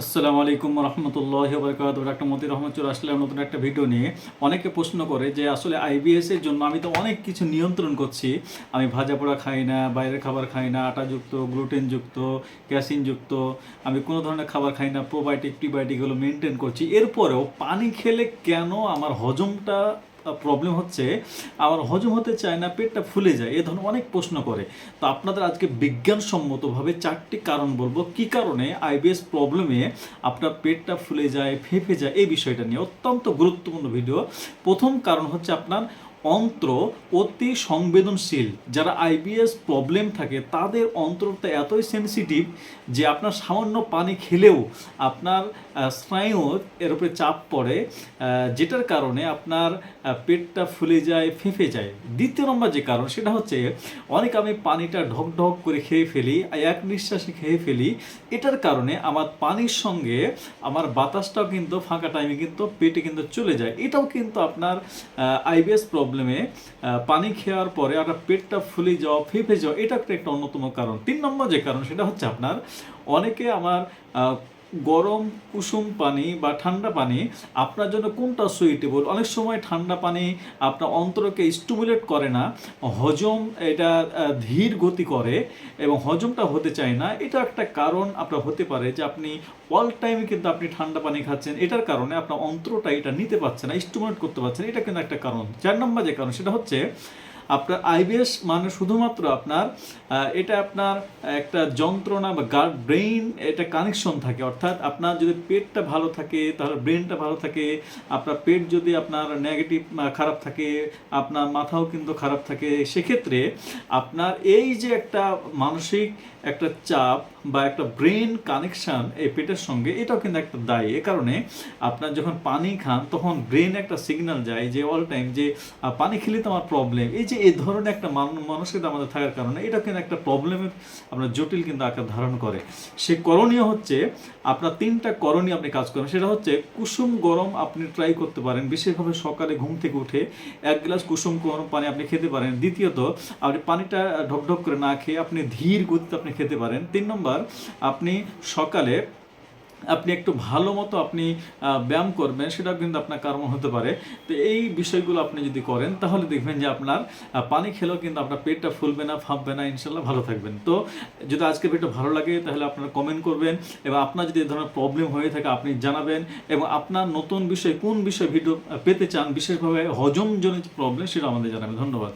আসসালামু আলাইকুম রহমতুল্লাহ বরকাত ডাক্তার মতির রহমত চলে আসলাম নতুন একটা ভিডিও নিয়ে। অনেকে প্রশ্ন করে যে, আসলে আইবিএস এর জন্য আমি তো অনেক কিছু নিয়ন্ত্রণ করছি। আমি ভাজা পোড়া খাই না, বাইরের খাবার খাই না, আটাযুক্ত, গ্লুটেনযুক্ত, ক্যাসিনযুক্ত, আমি কোনো ধরনের খাবার খাই না, প্রোবায়োটিক টিবায়োটিক এগুলো মেনটেন করছি। এরপরেও পানি খেলে কেন আমার হজমটা প্রবলেম হচ্ছে আমার হজম হতে চায় না, পেটটা ফুলে যায়, এ ধরনের অনেক প্রশ্ন করে। তো আপনাদের আজকে বিজ্ঞানসম্মতভাবে চারটি কারণ বলব। কি কারণে আইবিএস প্রবলেমে আপনার পেটটা ফুলে যায়, ফেঁপে যায় এই বিষয়টা নিয়ে অত্যন্ত গুরুত্বপূর্ণ ভিডিও প্রথম কারণ হচ্ছে আপনার অন্ত্র অতি সংবেদনশীল। যারা আইবিএস প্রবলেম থাকে, তাদের অন্ত্রটা এতই সেনসিটিভ যে আপনার সামান্য পানি খেলেও আপনার স্নায়ু এর উপরে চাপ পড়ে যেটার কারণে আপনার পেটটা ফুলে যায়, ফেঁপে যায়। দ্বিতীয় নম্বর যে কারণ, সেটা হচ্ছে অনেক আমি পানিটা ঢক ঢক করে খেয়ে ফেলি, এক নিঃশ্বাসে খেয়ে ফেলি। এটার কারণে আমার পানির সঙ্গে আমার বাতাসটাও কিন্তু ফাঁকা টাইমে কিন্তু পেটে কিন্তু চলে যায়। এটাও কিন্তু আপনার আইবিএস প্রবলেমে পানি খেয়ার পরে আপনার পেটটা ফুলে যাওয়া, ফেঁপে যাওয়া, এটা একটা অন্যতম কারণ। তিন নম্বর যে কারণ, সেটা হচ্ছে আপনার, অনেকে আমার গরম কুসুম পানি বা ঠান্ডা পানি আপনার জন্য কোনটা সুইটেবল অনেক সময় ঠান্ডা পানি আপনার অন্তরকে স্টিমুলেট করে না, হজম এটা ধীর গতি করে এবং হজমটা হতে চায় না। এটা একটা কারণ আপনার হতে পারে যে আপনি অল টাইমে কিন্তু আপনি ঠান্ডা পানি খাচ্ছেন। এটার কারণে আপনার অন্ত্রটা এটা নিতে পারছে না স্টিমুলেট করতে পারছে না। এটা কিন্তু একটা কারণ। চার নম্বর যে কারণ, সেটা হচ্ছে আপনার আইবিএস মানে শুধুমাত্র আপনার এটা আপনার একটা যন্ত্রণা বা গার্ড ব্রেইন এটা কানেকশন থাকে। অর্থাৎ আপনার যদি পেটটা ভালো থাকে, তাহলে ব্রেনটা ভালো থাকে। আপনার পেট যদি আপনার নেগেটিভ খারাপ থাকে, আপনার মাথাও কিন্তু খারাপ থাকে। সেক্ষেত্রে আপনার এই যে একটা মানসিক একটা চাপ বা একটা ব্রেন কানেকশন এই পেটের সঙ্গে, এটাও কিন্তু একটা দায়ী। এ কারণে আপনার যখন পানি খান, তখন ব্রেন একটা সিগন্যাল যায় যে অল টাইম যে পানি খেলে তো আমার প্রবলেম এই যে এই ধরনের একটা মান- কিন্তু আমাদের থাকার কারণে এটা কিন্তু একটা প্রবলেমের আপনার জটিল কিন্তু আকার ধারণ করে। সে করণীয় হচ্ছে আপনার তিনটা করণীয় আপনি কাজ করেন। সেটা হচ্ছে কুসুম, গরম আপনি ট্রাই করতে পারেন। বিশেষভাবে সকালে ঘুম থেকে উঠে এক গ্লাস কুসুম, গরম পানি আপনি খেতে পারেন। দ্বিতীয়ত, আপনি পানিটা ঢকঢক করে না খেয়ে আপনি ধীর গতিতে আপনি খেতে পারেন। তিন নম্বর, আপনি সকালে আপনি একটু ভালো মতো আপনি ব্যায়াম করবেন, সেটাও কিন্তু আপনার কারণ হতে পারে। তো এই বিষয়গুলো আপনি যদি করেন, তাহলে দেখবেন যে আপনার পানি খেলেও কিন্তু আপনার পেটটা ফুলবে না, ফাঁপবে না ইনশাল্লাহ ভালো থাকবেন। তো যদি আজকে ভিডিও ভালো লাগে, তাহলে আপনারা কমেন্ট করবেন এবং আপনার যদি এই ধরনের প্রবলেম হয়ে থাকে, আপনি জানাবেন এবং আপনার নতুন বিষয়, কোন বিষয় ভিডিও পেতে চান, বিশেষভাবে হজমজনিত প্রবলেম সেটা আমাদের জানাবেন। ধন্যবাদ।